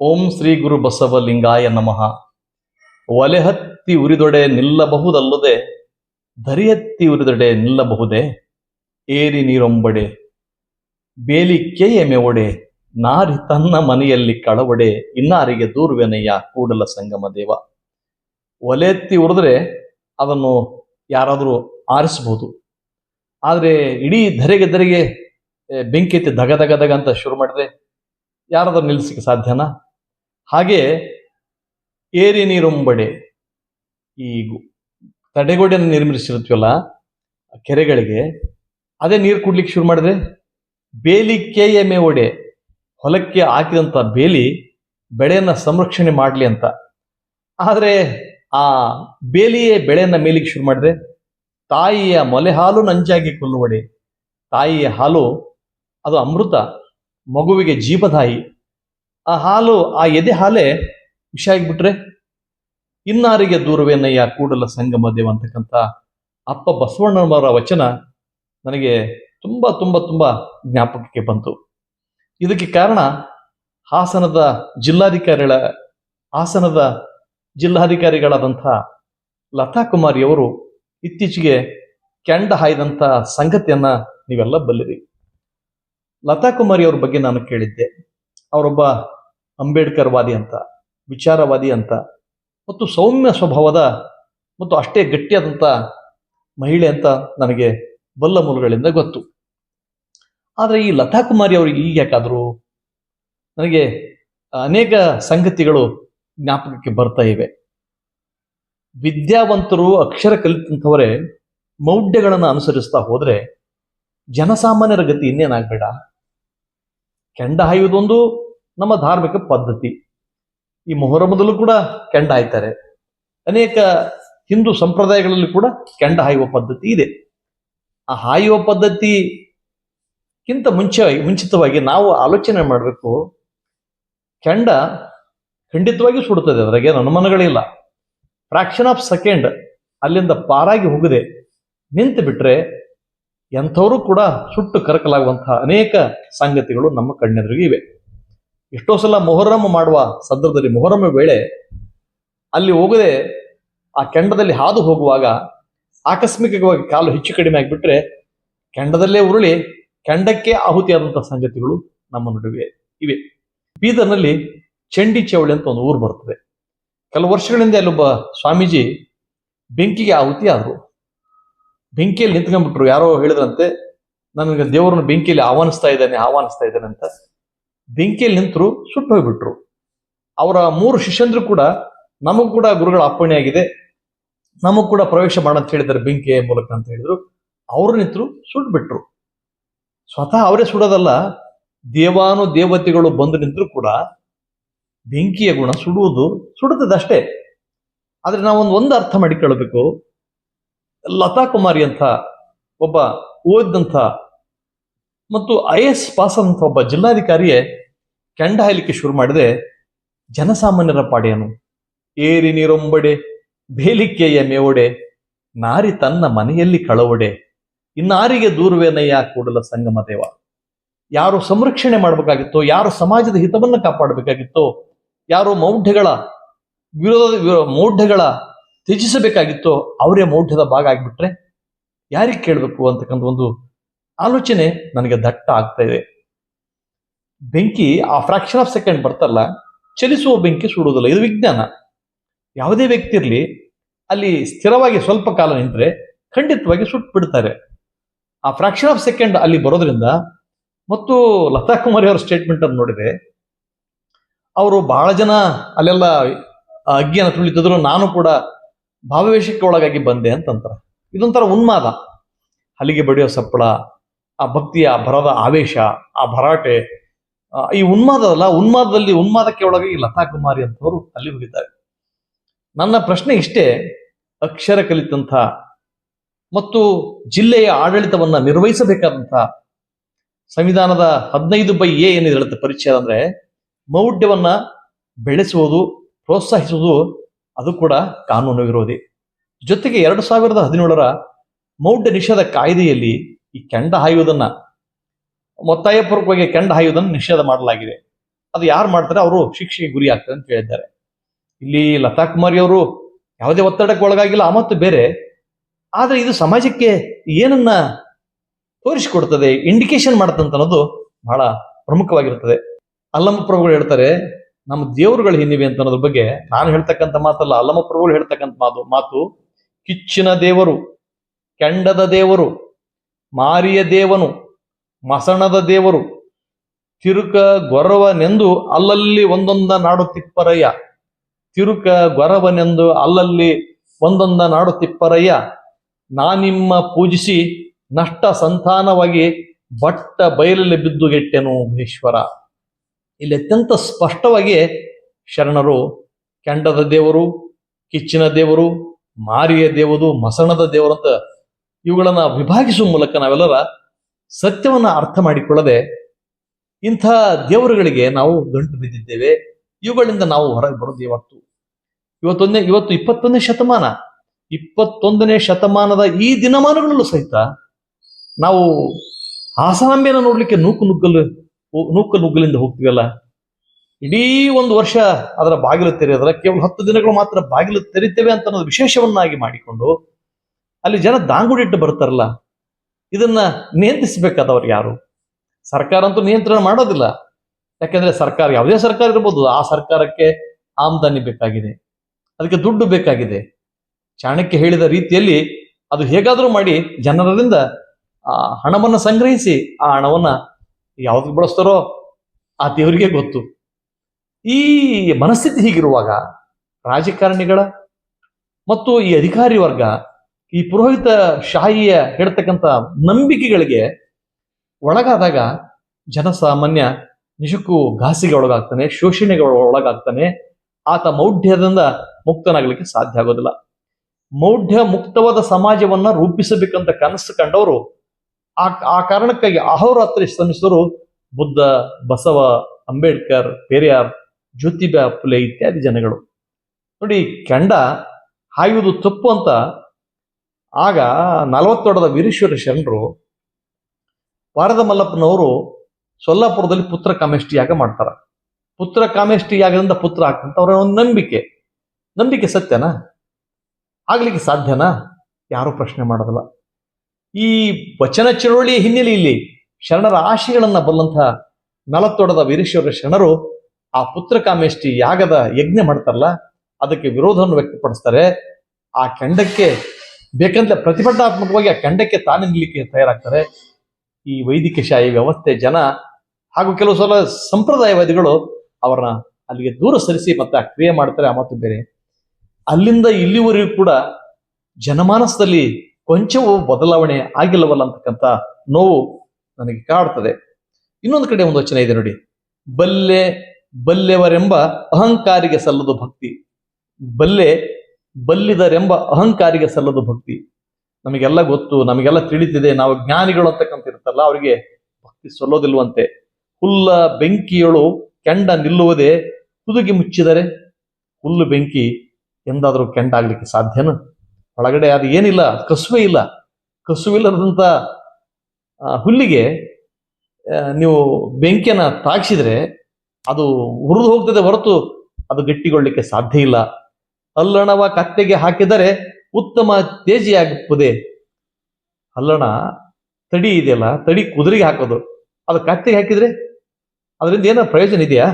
ಓಂ ಶ್ರೀ ಗುರು ಬಸವಲಿಂಗಾಯ ನಮಃ. ಒಲೆಹತ್ತಿ ಉರಿದೊಡೆ ನಿಲ್ಲಬಹುದಲ್ಲದೆ ಧರಿಯತ್ತಿ ಉರಿದೊಡೆ ನಿಲ್ಲಬಹುದೇ? ಏರಿ ನೀರೊಂಬಡೆ ಬೇಲಿಕೆಯ ಮೆವೊಡೆ, ನಾರಿ ತನ್ನ ಮನೆಯಲ್ಲಿ ಕಳವಡೆ, ಇನ್ನಾರಿಗೆ ದೂರ್ವೆನಯ್ಯ ಕೂಡಲ ಸಂಗಮ ದೇವ. ಒಲೆ ಎತ್ತಿ ಉರಿದ್ರೆ ಅದನ್ನು ಯಾರಾದರೂ ಆರಿಸ್ಬೋದು. ಆದರೆ ಇಡೀ ಧರೆಗೆ ಧರೆಗೆ ಬೆಂಕಿ ಎತ್ತಿ ಧಗ ಧಗ ಧಗ ಅಂತ ಶುರು ಮಾಡಿದ್ರೆ ಯಾರಾದರೂ ನಿಲ್ಲಿಸಿಕೆ ಸಾಧ್ಯನಾ? ಹಾಗೆ ಏರಿ ನೀರುಂಬಡೆ ಈ ತಡೆಗೋಡೆಯನ್ನು ನಿರ್ಮಿಸಿರುತ್ತೀವಲ್ಲ, ಕೆರೆಗಳಿಗೆ, ಅದೇ ನೀರು ಕುಡ್ಲಿಕ್ಕೆ ಶುರು ಮಾಡಿದ್ರೆ ಬೇಲಿಕೆಯ ಒಡೆ ಹೊಲಕ್ಕೆ ಹಾಕಿದಂಥ ಬೇಲಿ ಬೆಳೆಯನ್ನ ಸಂರಕ್ಷಣೆ ಮಾಡಲಿ ಅಂತ. ಆದರೆ, ಆ ಬೇಲಿಯೇ ಬೆಳೆಯನ್ನ ಮೇಲಿಗೆ ಶುರು ಮಾಡಿದ್ರೆ, ತಾಯಿಯ ಮೊಲೆ ಹಾಲು ನಂಜಾಗಿ ಕೊಲ್ಲುವಡೆ. ತಾಯಿಯ ಹಾಲು, ಅದು ಅಮೃತ, ಮಗುವಿಗೆ ಜೀವದಾಯಿ. ಆ ಹಾಲು, ಆ ಎದೆ ಹಾಲೆ ವಿಷ ಆಗಿಬಿಟ್ರೆ ಇನ್ನಾರಿಗೆ ದೂರವೇನಯ್ಯ ಕೂಡಲ ಸಂಗಮ ದೇವ ಅಂತಕ್ಕಂಥ ಅಪ್ಪ ಬಸವಣ್ಣನವರ ವಚನ ನನಗೆ ತುಂಬ ತುಂಬ ತುಂಬ ಜ್ಞಾಪಕಕ್ಕೆ ಬಂತು. ಇದಕ್ಕೆ ಕಾರಣ ಹಾಸನದ ಜಿಲ್ಲಾಧಿಕಾರಿಗಳ, ಹಾಸನದ ಜಿಲ್ಲಾಧಿಕಾರಿಗಳಾದಂಥ ಲತಾ ಕುಮಾರಿಯವರು ಇತ್ತೀಚೆಗೆ ಕೆಂಡ ಹಾಯ್ದಂಥ ಸಂಗತಿಯನ್ನು ನೀವೆಲ್ಲ ಬಲ್ಲಿರಿ. ಲತಾ ಕುಮಾರಿ ಅವ್ರ ಬಗ್ಗೆ ನಾನು ಕೇಳಿದ್ದೆ. ಅವರೊಬ್ಬ ಅಂಬೇಡ್ಕರ್ ವಾದಿ ಅಂತ, ವಿಚಾರವಾದಿ ಅಂತ, ಮತ್ತು ಸೌಮ್ಯ ಸ್ವಭಾವದ ಮತ್ತು ಅಷ್ಟೇ ಗಟ್ಟಿಯಾದಂಥ ಮಹಿಳೆ ಅಂತ ನನಗೆ ಬಲ್ಲ ಮೂಲಗಳಿಂದ ಗೊತ್ತು. ಆದರೆ ಈ ಲತಾ ಕುಮಾರಿ ಅವರು ಈಗ ಯಾಕಾದರೂ ನನಗೆ ಅನೇಕ ಸಂಗತಿಗಳು ಜ್ಞಾಪಕಕ್ಕೆ ಬರ್ತಾ ಇವೆ. ವಿದ್ಯಾವಂತರು ಅಕ್ಷರ ಕಲಿತಂಥವರೇ ಮೌಢ್ಯಗಳನ್ನು ಅನುಸರಿಸ್ತಾ ಹೋದರೆ ಜನಸಾಮಾನ್ಯರ ಗತಿ ಇನ್ನೇನಾಗಬೇಡ. ಕೆಂಡ ಹಾಯುವುದೊಂದು ನಮ್ಮ ಧಾರ್ಮಿಕ ಪದ್ಧತಿ. ಈ ಮೊಹರಮದಲ್ಲೂ ಕೂಡ ಕೆಂಡ ಹಾಯ್ತಾರೆ. ಅನೇಕ ಹಿಂದೂ ಸಂಪ್ರದಾಯಗಳಲ್ಲಿ ಕೂಡ ಕೆಂಡ ಹಾಯುವ ಪದ್ಧತಿ ಇದೆ. ಆ ಹಾಯುವ ಪದ್ಧತಿಗಿಂತ ಮುಂಚೆ ಮುಂಚಿತವಾಗಿ ನಾವು ಆಲೋಚನೆ ಮಾಡಬೇಕು. ಕೆಂಡ ಖಂಡಿತವಾಗಿ ಸುಡುತ್ತದೆ, ಅದರಾಗೆ ಅನುಮಾನಗಳಿಲ್ಲ ಫ್ರಾಕ್ಷನ್ ಆಫ್ ಸೆಕೆಂಡ್ ಅಲ್ಲಿಂದ ಪಾರಾಗಿ ಹೋಗದೆ ನಿಂತು ಬಿಟ್ಟರೆ ಎಂಥವರು ಕೂಡ ಸುಟ್ಟು ಕರಕಲಾಗುವಂತಹ ಅನೇಕ ಸಂಗತಿಗಳು ನಮ್ಮ ಕಣ್ಣೆದುರಿಗೆ ಇವೆ. ಎಷ್ಟೋ ಸಲ ಮೊಹರಂ ಮಾಡುವ ಸಂದರ್ಭದಲ್ಲಿ ಮೊಹರಂ ವೇಳೆ ಅಲ್ಲಿ ಹೋಗದೆ ಆ ಕೆಂಡದಲ್ಲಿ ಹಾದು ಹೋಗುವಾಗ ಆಕಸ್ಮಿಕವಾಗಿ ಕಾಲು ಹೆಚ್ಚು ಕಡಿಮೆ ಆಗಿಬಿಟ್ರೆ ಕೆಂಡದಲ್ಲೇ ಉರುಳಿ ಕೆಂಡಕ್ಕೆ ಆಹುತಿಯಾದಂತಹ ಸಂಗತಿಗಳು ನಮ್ಮ ನಡುವೆ ಇವೆ. ಬೀದರ್ನಲ್ಲಿ ಚಂಡಿ ಚೌಳಿ ಅಂತ ಒಂದು ಊರು ಬರ್ತದೆ. ಕೆಲವು ವರ್ಷಗಳಿಂದ ಅಲ್ಲೊಬ್ಬ ಸ್ವಾಮೀಜಿ ಬೆಂಕಿಗೆ ಆಹುತಿ ಆದ್ರು ಬೆಂಕಿಯಲ್ಲಿ ನಿಂತ್ಕೊಂಡ್ಬಿಟ್ರು. ಯಾರೋ ಹೇಳಿದ್ರಂತೆ, ನನಗೆ ದೇವರನ್ನು ಬೆಂಕಿಯಲ್ಲಿ ಆಹ್ವಾನಿಸ್ತಾ ಇದ್ದಾನೆ ಆಹ್ವಾನಿಸ್ತಾ ಇದ್ದಾನೆ ಅಂತ. ಬೆಂಕಿಯಲ್ಲಿ ನಿಂತರು, ಸುಟ್ಟು ಹೋಗ್ಬಿಟ್ರು. ಅವರ ಮೂರು ಶಿಷ್ಯಂದ್ರು ಕೂಡ ನಮಗೂ ಕೂಡ ಗುರುಗಳ ಅಪ್ಪಣೆ ಆಗಿದೆ. ನಮಗ್ ಕೂಡ ಪ್ರವೇಶ ಮಾಡ ಅಂತ ಹೇಳಿದ್ದಾರೆ ಬೆಂಕಿಯ ಮೂಲಕ ಅಂತ ಹೇಳಿದ್ರು. ಅವರು ನಿಂತರು ಸುಟ್ಟು ಬಿಟ್ರು ಸ್ವತಃ ಅವರೇ ಸುಡೋದಲ್ಲ, ದೇವಾನು ದೇವತೆಗಳು ಬಂದು ನಿಂತರು ಕೂಡ ಬೆಂಕಿಯ ಗುಣ ಸುಡುವುದು ಸುಡುತ್ತದಷ್ಟೇ ಆದರೆ ನಾವೊಂದು ಒಂದು ಅರ್ಥ ಮಾಡಿಕೊಳ್ಳಬೇಕು. ಲತಾ ಕುಮಾರಿ ಅಂತ ಒಬ್ಬ ಓದಿದಂಥ ಮತ್ತು ಐ ಎಸ್ ಪಾಸ್ ಅಂತ ಒಬ್ಬ ಜಿಲ್ಲಾಧಿಕಾರಿಯೇ ಕೆಂಡ ಹಾಯಲಿಕ್ಕೆ ಶುರು ಮಾಡಿದೆ, ಜನಸಾಮಾನ್ಯರ ಪಾಡೇನು ಏರಿ ನೀರೊಂಬಡೆ, ಬೇಲಿಕೆಯ ಮೇವೊಡೆ, ನಾರಿ ತನ್ನ ಮನೆಯಲ್ಲಿ ಕಳವಡೆ, ಇನ್ನಾರಿಗೆ ದೂರವೇನಯ್ಯ ಕೂಡಲ ಸಂಗಮ ದೇವ. ಯಾರು ಸಂರಕ್ಷಣೆ ಮಾಡಬೇಕಾಗಿತ್ತೋ, ಯಾರು ಸಮಾಜದ ಹಿತವನ್ನ ಕಾಪಾಡಬೇಕಾಗಿತ್ತೋ, ಯಾರು ಮೌಢ್ಯಗಳ ವಿರೋಧ ವಿರೋ- ಮೌಢ್ಯಗಳ ತ್ಯಜಿಸಬೇಕಾಗಿತ್ತೋ, ಅವರೇ ಮೌಢ್ಯದ ಭಾಗ ಆಗ್ಬಿಟ್ರೆ ಯಾರಿಗೆ ಕೇಳಬೇಕು? ಅಂತಕ್ಕಂಥ ಒಂದು ಆಲೋಚನೆ ನನಗೆ ದಟ್ಟ ಆಗ್ತಾ ಇದೆ. ಬೆಂಕಿ ಆ ಫ್ರಾಕ್ಷನ್ ಆಫ್ ಸೆಕೆಂಡ್ ಬರ್ತಲ್ಲ ಚಲಿಸುವ ಬೆಂಕಿ ಸುಡುವುದಿಲ್ಲ. ಇದು ವಿಜ್ಞಾನ. ಯಾವುದೇ ವ್ಯಕ್ತಿ ಇರಲಿ, ಅಲ್ಲಿ ಸ್ಥಿರವಾಗಿ ಸ್ವಲ್ಪ ಕಾಲ ನಿಂತರೆ ಖಂಡಿತವಾಗಿ ಸುಟ್ಟು ಬಿಡ್ತಾರೆ ಆ ಫ್ರಾಕ್ಷನ್ ಆಫ್ ಸೆಕೆಂಡ್ ಅಲ್ಲಿ ಬರೋದ್ರಿಂದ, ಮತ್ತು ಲತಾ ಕುಮಾರಿ ಅವರ ಸ್ಟೇಟ್ಮೆಂಟ್ ಅನ್ನು ನೋಡಿದೆ ಅವರು ಬಹಳ ಜನ ಅಲ್ಲೆಲ್ಲ ಅಗ್ಗಿಯನ್ನು ತುಳಿತಿದ್ರು, ನಾನು ಕೂಡ ಭಾವವೇಶಕ್ಕೆ ಒಳಗಾಗಿ ಬಂದೆ ಅಂತಂತಾರೆ. ಇದೊಂಥರ ಉನ್ಮಾದ. ಅಲ್ಲಿಗೆ ಬಡಿಯೋ ಸಪ್ಪಳ ಆ ಭಕ್ತಿಯ ಭರದ ಆವೇಶ, ಆ ಭರಾಟೆ ಈ ಉನ್ಮಾದ ಅಲ್ಲ ಉನ್ಮಾದದಲ್ಲಿ ಉನ್ಮಾದಕ್ಕೆ ಒಳಗಾಗಿ ಲತಾ ಕುಮಾರಿ ಅಂತವರು ಅಲ್ಲಿ ಹೋಗಿದ್ದಾರೆ. ನನ್ನ ಪ್ರಶ್ನೆ ಇಷ್ಟೇ, ಅಕ್ಷರ ಕಲಿತಂಥ ಮತ್ತು ಜಿಲ್ಲೆಯ ಆಡಳಿತವನ್ನ ನಿರ್ವಹಿಸಬೇಕಾದಂಥ ಸಂವಿಧಾನದ ಹದಿನೈದು ಬೈ ಎ ಏನಿದೆ ಹೇಳುತ್ತೆ ಪರಿಚಯ ಅಂದ್ರೆ, ಮೌಢ್ಯವನ್ನ ಬೆಳೆಸುವುದು, ಪ್ರೋತ್ಸಾಹಿಸುವುದು, ಅದು ಕೂಡ ಕಾನೂನು ವಿರೋಧಿ. ಜೊತೆಗೆ ಎರಡು ಸಾವಿರದ ಹದಿನೇಳರ ಮೌಢ್ಯ ನಿಷೇಧ ಕಾಯ್ದೆಯಲ್ಲಿ ಈ ಕೆಂಡ ಹಾಯುವುದನ್ನ ಮೊತ್ತಾಯಪೂರ್ವಕವಾಗಿ ಕೆಂಡ ಹಾಯುವುದನ್ನು ನಿಷೇಧ ಮಾಡಲಾಗಿದೆ. ಅದು ಯಾರು ಮಾಡ್ತಾರೆ? ಅವರು ಶಿಕ್ಷೆಗೆ ಗುರಿ ಆಗ್ತದೆ ಅಂತ ಹೇಳಿದ್ದಾರೆ. ಇಲ್ಲಿ ಲತಾ ಕುಮಾರಿ ಅವರು ಯಾವುದೇ ಒತ್ತಡಕ್ಕೆ ಒಳಗಾಗಿಲ್ಲ, ಆ ಮತ್ತು ಬೇರೆ. ಆದ್ರೆ ಇದು ಸಮಾಜಕ್ಕೆ ಏನನ್ನ ತೋರಿಸಿಕೊಡ್ತದೆ ಇಂಡಿಕೇಶನ್ ಮಾಡುತ್ತಂತ ಅನ್ನೋದು ಬಹಳ ಪ್ರಮುಖವಾಗಿರ್ತದೆ ಅಲ್ಲಮ್ಮ ಪ್ರಭುಗಳು ಹೇಳ್ತಾರೆ, ನಮ್ಮ ದೇವರುಗಳು ಹಿನ್ನಿವೆ ಅಂತ ಅನ್ನೋದ್ರ ಬಗ್ಗೆ ನಾನು ಹೇಳ್ತಕ್ಕಂಥ ಮಾತಲ್ಲ, ಅಲ್ಲಮ್ಮ ಪ್ರಭುಗಳು ಹೇಳ್ತಕ್ಕಂಥ ಮಾತು ಮಾತು ಕಿಚ್ಚಿನ ದೇವರು, ಕೆಂಡದ ದೇವರು ಮಾರಿಯ ದೇವನು, ಮಸಣದ ದೇವರು, ತಿರುಕ ಗೊರವನೆಂದು ಅಲ್ಲಲ್ಲಿ ಒಂದೊಂದ ನಾಡು ತಿಪ್ಪರಯ್ಯ. ತಿರುಕ ಗೊರವನೆಂದು ಅಲ್ಲಲ್ಲಿ ಒಂದೊಂದ ನಾಡು ತಿಪ್ಪರಯ್ಯ. ನಾನಿಮ್ಮ ಪೂಜಿಸಿ ನಷ್ಟ ಸಂತಾನವಾಗಿ ಬಟ್ಟ ಬಯಲಲ್ಲಿ ಬಿದ್ದು ಗೆಟ್ಟೆನು ಮಹೇಶ್ವರ. ಇಲ್ಲಿ ಅತ್ಯಂತ ಸ್ಪಷ್ಟವಾಗಿ ಶರಣರು, ಕೆಂಡದ ದೇವರು, ಕಿಚ್ಚಿನ ದೇವರು, ಮಾರಿಯ ದೇವರು ಮಸಣದ ದೇವರು ಅಂತ ಇವುಗಳನ್ನ ವಿಭಾಗಿಸುವ ಮೂಲಕ ನಾವೆಲ್ಲರ ಸತ್ಯವನ್ನ ಅರ್ಥ ಮಾಡಿಕೊಳ್ಳದೆ ಇಂಥ ದೇವರುಗಳಿಗೆ ನಾವು ಗಂಟು ಬಿದ್ದಿದ್ದೇವೆ. ಇವುಗಳಿಂದ ನಾವು ಹೊರಗೆ ಬರೋದು ಇವತ್ತು ಇವತ್ತೊಂದೇ, ಇವತ್ತು ಇಪ್ಪತ್ತೊಂದನೇ ಶತಮಾನ. ಇಪ್ಪತ್ತೊಂದನೇ ಶತಮಾನದ ಈ ದಿನಮಾನಗಳಲ್ಲೂ ಸಹಿತ ನಾವು ಹಾಸನಾಂಬೆಯನ್ನು ನೋಡ್ಲಿಕ್ಕೆ ನೂಕು ನುಗ್ಗಲು, ನೂಕು ನುಗ್ಗಲಿಂದ ಹೋಗ್ತೀವಲ್ಲ? ಇಡೀ ಒಂದು ವರ್ಷ ಅದರ ಬಾಗಿಲು ತೆರೆಯೋದ್ರ ಕೇವಲ ಹತ್ತು ದಿನಗಳು ಮಾತ್ರ ಬಾಗಿಲು ತೆರೀತೇವೆ ಅಂತ ಅನ್ನೋದು ವಿಶೇಷವನ್ನಾಗಿ ಮಾಡಿಕೊಂಡು ಅಲ್ಲಿ ಜನ ದಾಂಗುಡಿಟ್ಟು ಬರ್ತಾರಲ್ಲ, ಇದನ್ನ ನಿಯಂತ್ರಿಸಬೇಕಾದವ್ರು ಯಾರು? ಸರ್ಕಾರ ಅಂತೂ ನಿಯಂತ್ರಣ ಮಾಡೋದಿಲ್ಲ. ಯಾಕೆಂದ್ರೆ ಸರ್ಕಾರ, ಯಾವುದೇ ಸರ್ಕಾರ ಇರ್ಬೋದು, ಆ ಸರ್ಕಾರಕ್ಕೆ ಆಮದಾನಿ ಬೇಕಾಗಿದೆ. ಅದಕ್ಕೆ ದುಡ್ಡು ಬೇಕಾಗಿದೆ. ಚಾಣಕ್ಯ ಹೇಳಿದ ರೀತಿಯಲ್ಲಿ ಅದು ಹೇಗಾದರೂ ಮಾಡಿ ಜನರಿಂದ ಆ, ಹಣವನ್ನು ಸಂಗ್ರಹಿಸಿ ಆ ಹಣವನ್ನು ಯಾವ್ದಕ್ಕೆ ಬಳಸ್ತಾರೋ ಆ ದೇವರಿಗೆ ಗೊತ್ತು. ಈ ಮನಸ್ಥಿತಿ ಹೀಗಿರುವಾಗ ರಾಜಕಾರಣಿಗಳ ಮತ್ತು ಈ ಅಧಿಕಾರಿ ವರ್ಗ ಈ ಪುರೋಹಿತ ಶಾಹಿಯ ಹೇಳ್ತಕ್ಕಂಥ ನಂಬಿಕೆಗಳಿಗೆ ಒಳಗಾದಾಗ ಜನಸಾಮಾನ್ಯ ನಿಜಕ್ಕೂ ಘಾಸಿಗೆ ಒಳಗಾಗ್ತಾನೆ, ಶೋಷಣೆಗೆ ಒಳಗಾಗ್ತಾನೆ, ಆತ ಮೌಢ್ಯದಿಂದ ಮುಕ್ತನಾಗಲಿಕ್ಕೆ ಸಾಧ್ಯ ಆಗೋದಿಲ್ಲ. ಮೌಢ್ಯ ಮುಕ್ತವಾದ ಸಮಾಜವನ್ನ ರೂಪಿಸಬೇಕಂತ ಕನಸು ಕಂಡವರು, ಆ ಆ ಕಾರಣಕ್ಕಾಗಿ ಅಹೋರಾತ್ರಿ ಶ್ರಮಿಸಿದರು ಬುದ್ಧ, ಬಸವ, ಅಂಬೇಡ್ಕರ್, ಪೆರಿಯಾರ್, ಜ್ಯೋತಿಬಾ ಫುಲೆ ಇತ್ಯಾದಿ ಜನಗಳು. ನೋಡಿ, ಕೆಂಡ ಹಾಯುವುದು ತಪ್ಪು ಅಂತ ಆಗ ನಲವತ್ತೊಡದ ವೀರೇಶ್ವರ ಶರಣರು ವಾರದ ಮಲ್ಲಪ್ಪನವರು ಸೊಲ್ಲಾಪುರದಲ್ಲಿ ಪುತ್ರ ಕಾಮೇಷ್ಟಿ ಯಾಗ ಮಾಡ್ತಾರ. ಪುತ್ರ ಕಾಮೇಷ್ಟಿ ಯಾಗದಿಂದ ಪುತ್ರ ಆಗ್ತಂತ ಅವರ ಒಂದು ನಂಬಿಕೆ. ನಂಬಿಕೆ ಸತ್ಯನಾ? ಆಗ್ಲಿಕ್ಕೆ ಸಾಧ್ಯನಾ? ಯಾರು ಪ್ರಶ್ನೆ ಮಾಡೋದಿಲ್ಲ ಈ ವಚನ ಚಳುವಳಿಯ ಹಿನ್ನೆಲೆಯಲ್ಲಿ ಶರಣರ ಆಶೆಗಳನ್ನ ಬಲ್ಲಂತಹ ನಲತ್ತೊಡದ ವೀರೇಶ್ವರ ಶರಣರು ಆ ಪುತ್ರ ಕಾಮೇಷ್ಟಿ ಯಾಗದ ಯಜ್ಞ ಮಾಡ್ತಾರಲ್ಲ, ಅದಕ್ಕೆ ವಿರೋಧವನ್ನು ವ್ಯಕ್ತಪಡಿಸ್ತಾರೆ. ಆ ಕೆಂಡಕ್ಕೆ ಬೇಕಂದ್ರೆ ಪ್ರತಿಭಟನಾತ್ಮಕವಾಗಿ ಆ ಖಂಡಕ್ಕೆ ತಾನೇ ನಿಲ್ಲಕ್ಕೆ ತಯಾರಾಗ್ತಾರೆ. ಈ ವೈದಿಕ ಶಾಹಿ ವ್ಯವಸ್ಥೆ ಜನ ಹಾಗೂ ಕೆಲವು ಸಲ ಸಂಪ್ರದಾಯವಾದಿಗಳು ಅವರನ್ನ ಅಲ್ಲಿಗೆ ದೂರ ಸರಿಸಿ ಮತ್ತೆ ಆ ಕ್ರಿಯೆ ಮಾಡ್ತಾರೆ, ಆ ಮಾತು ಬೇರೆ. ಅಲ್ಲಿಂದ ಇಲ್ಲಿವರೆಗೂ ಕೂಡ ಜನಮಾನಸದಲ್ಲಿ ಕೊಂಚವೂ ಬದಲಾವಣೆ ಆಗಿಲ್ಲವಲ್ಲ ಅಂತಕ್ಕಂಥ ನೋವು ನನಗೆ ಕಾಡ್ತದೆ ಇನ್ನೊಂದು ಕಡೆ ಒಂದು ವಚನ ಇದೆ ನೋಡಿ. ಬಲ್ಲೆ ಬಲ್ಲೆವರೆಂಬ ಅಹಂಕಾರಿಗೆ ಸಲ್ಲದು ಭಕ್ತಿ. ಬಲ್ಲೆ ಬಲ್ಲಿದರೆಂಬ ಅಹಂಕಾರಿಗೆ ಸಲ್ಲದು ಭಕ್ತಿ. ನಮಗೆಲ್ಲ ಗೊತ್ತು, ನಮಗೆಲ್ಲ ತಿಳಿತಿದೆ, ನಾವು ಜ್ಞಾನಿಗಳು ಅಂತಕ್ಕಂತ ಇರ್ತಲ್ಲ ಅವರಿಗೆ ಭಕ್ತಿ ಸಲ್ಲೋದಿಲ್ವಂತೆ. ಹುಲ್ಲ ಬೆಂಕಿಯಳು ಕೆಂಡ ನಿಲ್ಲುವುದೇ ಹುದುಗಿ ಮುಚ್ಚಿದರೆ ಹುಲ್ಲು ಬೆಂಕಿ ಎಂದಾದರೂ ಕೆಂಡ ಆಗಲಿಕ್ಕೆ ಸಾಧ್ಯನ? ಒಳಗಡೆ ಅದು ಏನಿಲ್ಲ, ಕಸುವೆ ಇಲ್ಲ. ಕಸುವಿಲ್ಲದಂತ ಹುಲ್ಲಿಗೆ ನೀವು ಬೆಂಕಿಯನ್ನು ತಾಗಿಸಿದ್ರೆ ಅದು ಹುರಿದು ಹೋಗ್ತದೆ ಹೊರತು ಅದು ಗಟ್ಟಿಗೊಳ್ಳಿಕ್ಕೆ ಸಾಧ್ಯ ಇಲ್ಲ. ಅಲ್ಲಣವ ಕತ್ತೆಗೆ ಹಾಕಿದರೆ ಉತ್ತಮ ತೇಜಿಯಾಗುತ್ತದೆ. ಅಲ್ಲಣ ತಡಿ ಇದೆಯಲ್ಲ, ತಡಿ ಕುದುರೆಗೆ ಹಾಕೋದು. ಅದು ಕತ್ತೆಗೆ ಹಾಕಿದ್ರೆ ಅದರಿಂದ ಏನೋ ಪ್ರಯೋಜನ ಇದೆಯಾ?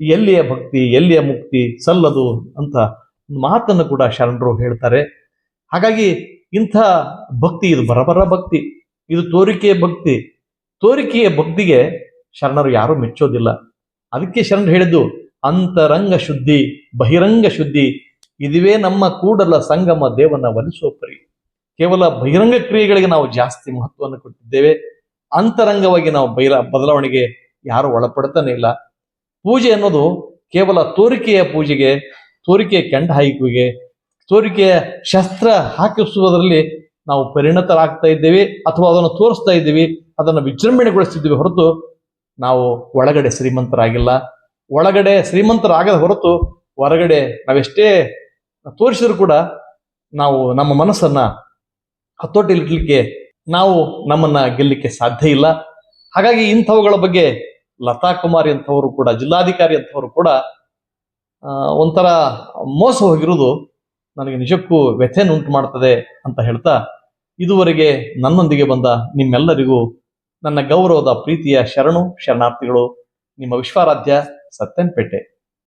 ಎಲ್ಲಿಯ ಭಕ್ತಿ, ಎಲ್ಲಿಯ ಮುಕ್ತಿ, ಸಲ್ಲದು ಅಂತ ಮಾತನ್ನು ಕೂಡ ಶರಣರು ಹೇಳ್ತಾರೆ. ಹಾಗಾಗಿ ಇಂಥ ಭಕ್ತಿ, ಇದು ಬರಬರ ಭಕ್ತಿ, ಇದು ತೋರಿಕೆಯ ಭಕ್ತಿ. ತೋರಿಕೆಯ ಭಕ್ತಿಗೆ ಶರಣರು ಯಾರು ಮೆಚ್ಚೋದಿಲ್ಲ. ಅದಕ್ಕೆ ಶರಣರು ಹೇಳಿದ್ದು, ಅಂತರಂಗ ಶುದ್ಧಿ, ಬಹಿರಂಗ ಶುದ್ಧಿ ಇದುವೇ ನಮ್ಮ ಕೂಡಲ ಸಂಗಮ ದೇವನ ಒಲಿಸುವ ಪರಿ ಕೇವಲ ಬಹಿರಂಗ ಕ್ರಿಯೆಗಳಿಗೆ ನಾವು ಜಾಸ್ತಿ ಮಹತ್ವವನ್ನು ಕೊಟ್ಟಿದ್ದೇವೆ. ಅಂತರಂಗವಾಗಿ ನಾವು ಬೈಲ ಬದಲಾವಣೆಗೆ ಯಾರು ಒಳಪಡ್ತಾನೆ ಇಲ್ಲ. ಪೂಜೆ ಅನ್ನೋದು ಕೇವಲ ತೋರಿಕೆಯ ಪೂಜೆಗೆ, ತೋರಿಕೆಯ ಕೆಂಡ ಹಾಯಿಕೆಗೆ, ತೋರಿಕೆಯ ಶಸ್ತ್ರ ಹಾಕಿಸುವುದರಲ್ಲಿ ನಾವು ಪರಿಣತರಾಗ್ತಾ ಇದ್ದೇವೆ ಅಥವಾ ಅದನ್ನು ತೋರಿಸ್ತಾ ಇದ್ದೀವಿ, ಅದನ್ನು ವಿಜೃಂಭಣೆಗೊಳಿಸ್ತಿದ್ದೀವಿ ಹೊರತು ನಾವು ಒಳಗಡೆ ಶ್ರೀಮಂತರಾಗಿಲ್ಲ. ಒಳಗಡೆ ಶ್ರೀಮಂತರಾಗದ ಹೊರತು ಹೊರಗಡೆ ನಾವೆಷ್ಟೇ ತೋರಿಸಿದ್ರು ಕೂಡ ನಾವು ನಮ್ಮ ಮನಸ್ಸನ್ನ ಹತೋಟಿಲಿಡ್ಲಿಕ್ಕೆ ನಾವು ನಮ್ಮನ್ನ ಗೆಲ್ಲಲಿಕ್ಕೆ ಸಾಧ್ಯ ಇಲ್ಲ. ಹಾಗಾಗಿ ಇಂಥವುಗಳ ಬಗ್ಗೆ ಲತಾ ಕುಮಾರಿ ಅಂತವರು ಕೂಡ, ಜಿಲ್ಲಾಧಿಕಾರಿ ಅಂತವರು ಕೂಡ ಒಂಥರ ಮೋಸ ಹೋಗಿರುವುದು ನನಗೆ ನಿಜಕ್ಕೂ ವ್ಯಥೆಯನ್ನುಂಟು ಮಾಡ್ತದೆ ಅಂತ ಹೇಳ್ತಾ ಇದುವರೆಗೆ ನನ್ನೊಂದಿಗೆ ಬಂದ ನಿಮ್ಮೆಲ್ಲರಿಗೂ ನನ್ನ ಗೌರವದ ಪ್ರೀತಿಯ ಶರಣು, ಶರಣಾರ್ಥಿಗಳು, ನಿಮ್ಮ ವಿಶ್ವಾರಾಧ್ಯ ಸತ್ಯನ್ಪೇಟೆ